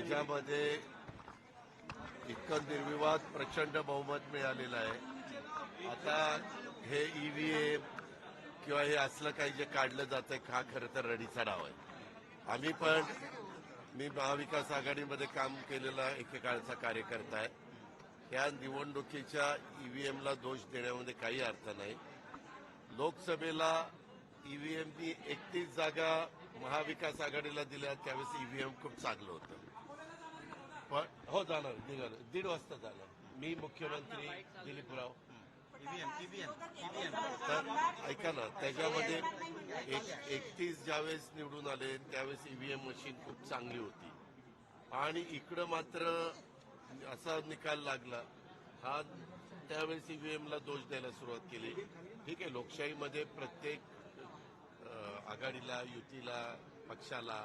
त्याच्यामध्ये इतकं निर्विवाद प्रचंड बहुमत मिळालेलं आहे. आता हे ईव्हीएम किंवा हे असलं काही जे काढलं जातंय हा खरं तर रडीचा डाव आहे. आम्ही पण मी महाविकास आघाडीमध्ये काम केलेला एकेकाळचा कार्यकर्ता आहे. या निवडणुकीच्या ईव्हीएमला दोष देण्यामध्ये काही अर्थ नाही. लोकसभेला ईव्हीएमनी एकतीस जागा महाविकास आघाडीला दिल्या त्यावेळेस ईव्हीएम खूप चांगलं होतं. पण हो जाणार निघालं. दीड वाजता जाणार. मी मुख्यमंत्री दिलीपराव. तर ऐका ना त्याच्यामध्ये एक एकतीस ज्यावेळेस निवडून आले त्यावेळेस ईव्हीएम मशीन खूप चांगली होती. आणि इकडं मात्र असा निकाल लागला. हा त्यावेळेस ईव्हीएमला दोष द्यायला सुरुवात केली. ठीक आहे लोकशाहीमध्ये प्रत्येक आघाडीला युतीला पक्षाला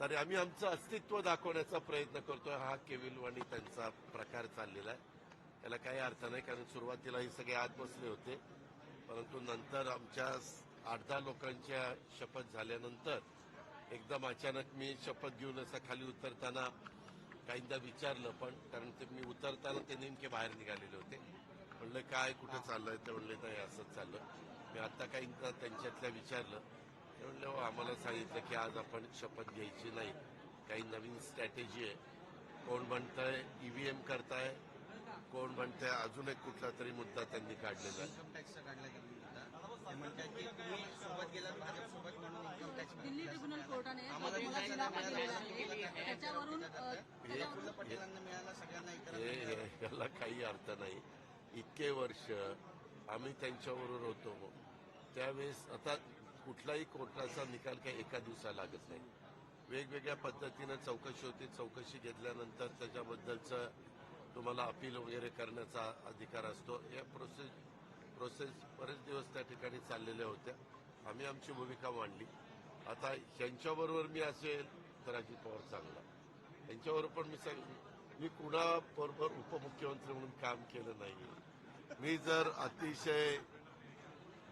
तरी आम्ही आमचं अस्तित्व दाखवण्याचा प्रयत्न करतोय. हा केविलवाणी त्यांचा प्रकार चाललेला आहे. त्याला काही अर्थ नाही कारण सुरुवातीला हे सगळे आत बसले होते. परंतु नंतर आमच्या आठ दहा लोकांच्या शपथ झाल्यानंतर एकदम अचानक मी शपथ घेऊन असं खाली उतरताना काहींदा विचारलं पण कारण ते मी उतरताना ते नेमके बाहेर निघालेले होते. म्हणलं काय कुठं चाललंय? ते म्हणले नाही असंच चाललं मी आता काहींदा त्यांच्यातल्या विचारलं. ते म्हणले हो आम्हाला सांगितलं की आज आपण शपथ घ्यायची नाही. काही नवीन स्ट्रॅटेजी आहे. कोण म्हणतंय? ईव्हीएम करताय. कोण म्हणतंय? अजून एक कुठला तरी मुद्दा त्यांनी काढलेला दिल्ली ट्रिब्युनल कोर्टाने याला काही अर्थ नाही. इतके वर्ष आम्ही त्यांच्याबरोबर होतो. त्यावेळेस आता कुठलाही कोर्टाचा निकाल काही एका दिवसा लागत नाही. वेगवेगळ्या पद्धतीनं चौकशी होती. चौकशी घेतल्यानंतर त्याच्याबद्दलचं तुम्हाला अपील वगैरे करण्याचा अधिकार असतो. या प्रोसेस प्रोसेस बरेच दिवस त्या ठिकाणी चाललेल्या होत्या. आम्ही आमची भूमिका मांडली. आता ह्यांच्याबरोबर मी असेल तर अजित पवार चांगला. यांच्याबरोबर पण मी सांग मी कुणाबरोबर उपमुख्यमंत्री म्हणून काम केलं नाही मी जर अतिशय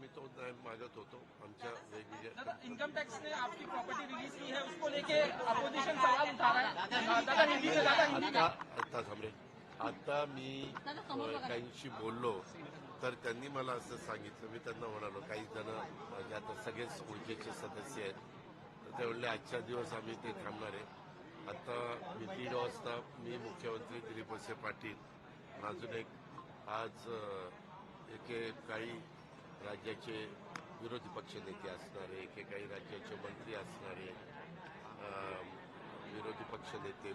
मी तो न्याय मागत होतो. आमच्या वेगवेगळ्या इनकम टैक्स ने आपकी प्रॉपर्टी रिलीज की है उसको लेके अपोजिशन सवाल उठा रहा है। आता आता थांबरे आता मी काहींशी बोललो तर त्यांनी मला असं सांगितलं. मी त्यांना म्हणालो काही जण माझे आता सगळेच ओळखीचे सदस्य आहेत. तर ते म्हणले आजच्या दिवस आम्ही ते थांबणार आहे. आता मी दीड वाजता मी मुख्यमंत्री दिलीप वळसे पाटील. अजून एक आज एके काही राज्याचे विरोधी पक्ष नेते असणारे एके काही राज्याचे मंत्री असणारे विरोधी पक्ष नेते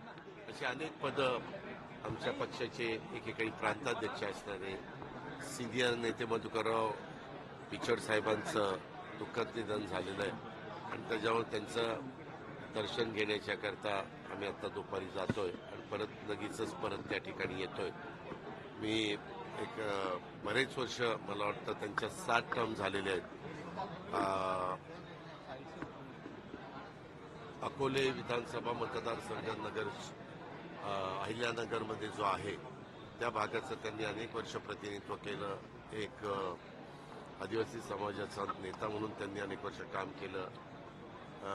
असे अनेक पदं आमच्या पक्षाचे एकेकाळी प्रांताध्यक्ष असणारे सिनियर नेते मधुकरराव पिचड साहेबांचं दुःखद निधन झालेलं आहे. आणि त्याच्यावर त्यांचं दर्शन घेण्याच्याकरता आम्ही आता दुपारी जातोय आणि परत लगेचच परत त्या ठिकाणी येतोय. मी एक बरेच वर्ष मला वाटतं त्यांच्या सात टर्म झालेले आहेत. अकोले विधानसभा मतदारसंघ नगर अहिल्यानगरमध्ये जो आहे त्या भागाचं त्यांनी अनेक वर्ष प्रतिनिधित्व केलं. एक आदिवासी समाजाचा नेता म्हणून त्यांनी अनेक वर्ष काम केलं.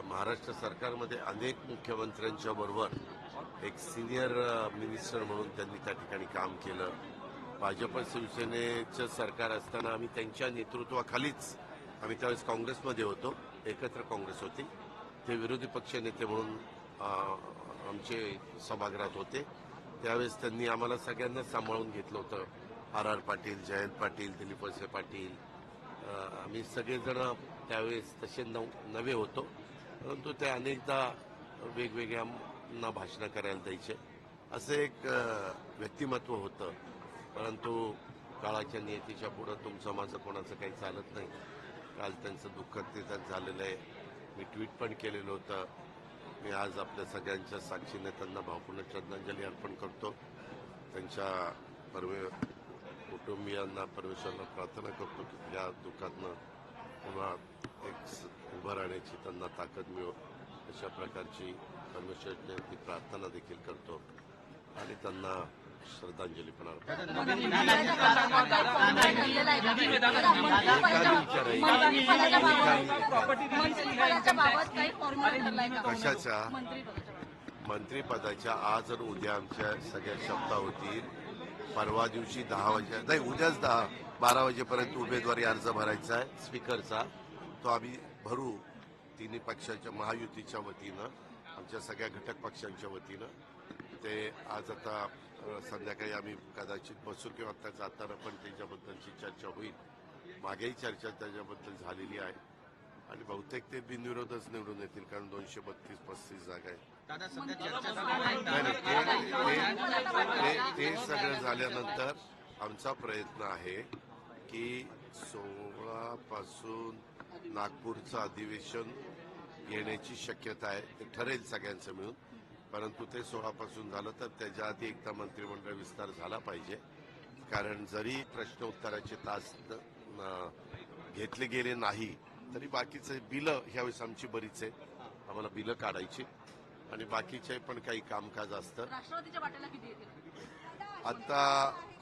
महाराष्ट्र सरकारमध्ये अनेक मुख्यमंत्र्यांच्या बरोबर एक सिनियर मिनिस्टर म्हणून त्यांनी त्या ठिकाणी काम केलं. भाजप शिवसेनेचं सरकार असताना आम्ही त्यांच्या नेतृत्वाखालीच आम्ही त्यावेळेस काँग्रेसमध्ये होतो एकत्र काँग्रेस होती. ते विरोधी पक्ष नेते म्हणून आमचे सभागृहात होते. त्यावेळेस त्यांनी आम्हाला सगळ्यांना सांभाळून घेतलं होतं. आर आर पाटील जयंत पाटील दिलीप वळसे पाटील आम्ही सगळेजण त्यावेळेस तसे नव नवे होतो. परंतु ते अनेकदा वेगवेगळ्यांना भाषणं करायला द्यायचे. असं एक व्यक्तिमत्व होतं. परंतु काळाच्या नियतीच्या पुढं तुमचं माझं कोणाचं काही चालत नाही. काल त्यांचं दुःख निधन झालेलं आहे. मी ट्विट पण केलेलं होतं. मी आज आपल्या सगळ्यांच्या साक्षीने त्यांना भावपूर्ण श्रद्धांजली अर्पण करतो. त्यांच्या परवे कुटुंबियांना परमेश्वरांना प्रार्थना करतो की या दुःखातनं पुन्हा एक स- उभं राहण्याची त्यांना ताकद मिळो. अशा प्रकारची परमेश्वरने ती प्रार्थना देखील करतो. आणि त्यांना श्रद्धांजली पण कशाच्या? मंत्रिपदाच्या आज आणि उद्या आमच्या सगळ्या शब्दा होतील परवा दिवशी दहा वाजे नाही उद्याच दहा बारा वाजेपर्यंत उमेदवारी अर्ज भरायचा आहे स्पीकरचा. तो आम्ही भरू तिन्ही पक्षाच्या महायुतीच्या वतीनं आमच्या सगळ्या घटक पक्षांच्या वतीनं. ते आज आता संध्याकाळी आम्ही कदाचित बसू किंवा आता जाताना पण त्याच्याबद्दलची चर्चा होईल. मागेही चर्चा त्याच्याबद्दल झालेली आहे. आणि बहुतेक ते बिनविरोधच निवडून येतील कारण दोनशे बत्तीस पस्तीस जागा आहेत. ते- सगळं झाल्यानंतर आमचा प्रयत्न आहे की सोळा पासून नागपूरचं अधिवेशन येण्याची शक्यता आहे. ते ठरेल सगळ्यांचं मिळून. परंतु ते सोळा पासून झालं तर त्याच्या आधी एकदा मंत्रिमंडळ विस्तार झाला पाहिजे. कारण जरी प्रश्न उत्तराचे तास घेतले गेले नाही तरी बाकीचे बिलं ह्यावेळेस आमची बरीच आहे आम्हाला बिलं काढायची. आणि बाकीचे पण काही कामकाज असतं. आता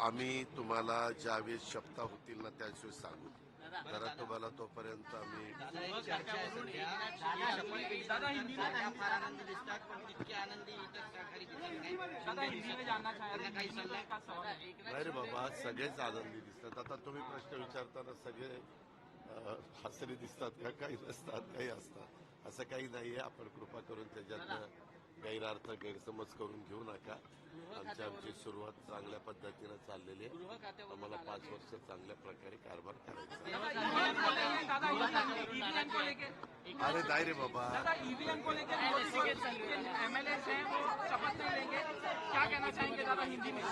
आम्ही तुम्हाला ज्यावेळेस शब्द होतील ना त्याच वेळेस सांगू. जरा तुम्हाला तोपर्यंत आम्ही नाही. बाबा सगळेच आनंदी दिसतात. आता तुम्ही प्रश्न विचारताना सगळे हसरे दिसतात का? काही नसतात काही असतात. असं काही नाहीये. आपण कृपा करून त्याच्यातनं गैरार्थ गैरसमज करून घेऊ नका आमची आमची सुरुवात चांगल्या पद्धतीनं चाललेली आहे आम्हाला पाच वर्ष चांगल्या प्रकारे कारभार करायचा अरे नाही रे बाबा ईवीएम को लेके एमएलए हैं वो शपथ नहीं लेंगे क्या कहना चाहेंगे दादा हिंदी में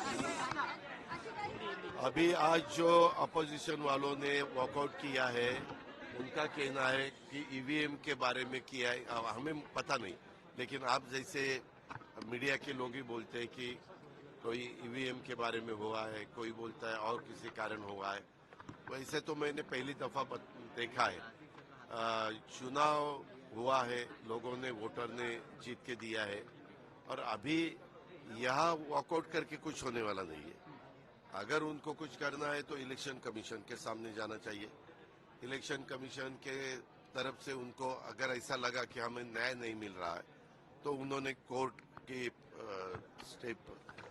अभी आज जो अपोजिशन वालों ने वॉकआउट किया है उनका कहना है कि ईवीएम के बारे में किया है हमें पता नहीं लेकिन आप जैसे मीडिया के लोग ही बोलते हैं कि कोई ईवीएम के बारे में हुआ है, कोई बोलता है और किसी कारण हुआ है। वैसे तो मैंने पहली दफ़ा देखा है। चुनाव हुआ है, लोगों ने, वोटर ने जीत के दिया है। और अभी यहाँ वॉकआउट करके कुछ होने वाला नहीं है। अगर उनको कुछ करना है तो इलेक्शन कमीशन के सामने जाना चाहिए। इलेक्शन कमीशन के तरफ़ से उनको अगर ऐसा लगा कि हमें न्याय नहीं मिल रहा है तो उन्होंने कोर्ट के स्टेप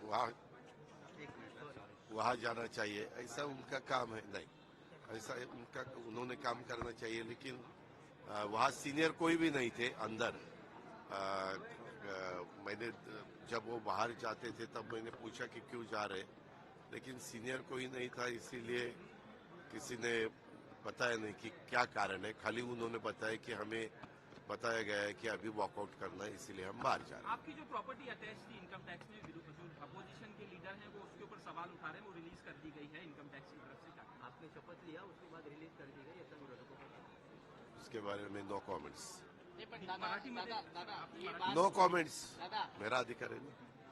वहाँ वहाँ जाना चाहिए। ऐसा उनका काम है नहीं। ऐसा उनका उन्होंने काम करना चाहिए लेकिन वहाँ सीनियर कोई भी नहीं थे अंदर। अ, मैंने जब वो बाहर जाते थे तब मैंने पूछा कि क्यों जा रहे। लेकिन सीनियर कोई नहीं था इसीलिए किसी ने बताया नहीं कि क्या कारण है। खाली उन्होंने बताया कि हमें बताया गया है कि अभी वॉकआउट करना है इसीलिए हम बाहर जा रहे हैं। आपकी जो प्रॉपर्टी अटैच थी इनकम टैक्स में अपोजिशन के लीडर हैं वो उसके ऊपर सवाल उठा रहे हैं वो रिलीज़ कर दी गई है इनकम टैक्स की तरफ़ से आपने शपथ लिया उसके बाद रिलीज़ कर दी गई ऐसा विरोधकों का उसके बारे में नो कमेंट्स नो कॉमेंट्स मेरा अधिकार है।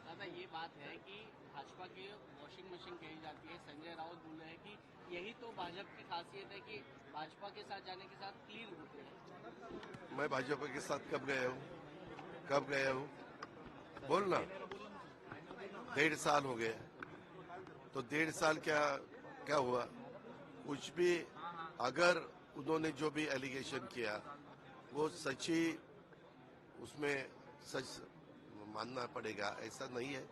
दादा ये बात है कि भाजपा की वॉशिंग मशीन कही जाती है। संजय राउत बोल हैं कि यही तो भाजपा की खासियत है कि भाजपा के साथ जाने के साथ क्लीन होते हैं मैं भाजपा के साथ कब गया हूँ? कब गया हूँ? बोल ना। डेढ़ साल हो गया। तो डेढ़ साल क्या क्या हुआ? कुछ भी अगर उन्होंने जो भी एलिगेशन किया, वो सच्ची, उसमें सच मानना पड़ेगा। ऐसा नहीं है।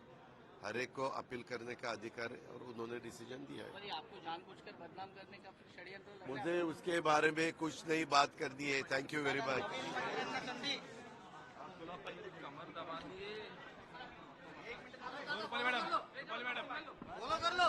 हर एक को अपील करने का अधिकार है और उन्होंने डिसीज़न दिया है आपको जानबूझकर बदनाम करने का फिर षड्यंत्र है मुझे उसके बारे में कुछ नहीं बात कर दी है थैंक यू वेरी मच कमर दबा दिए मैडम मैडम बोलो कर लो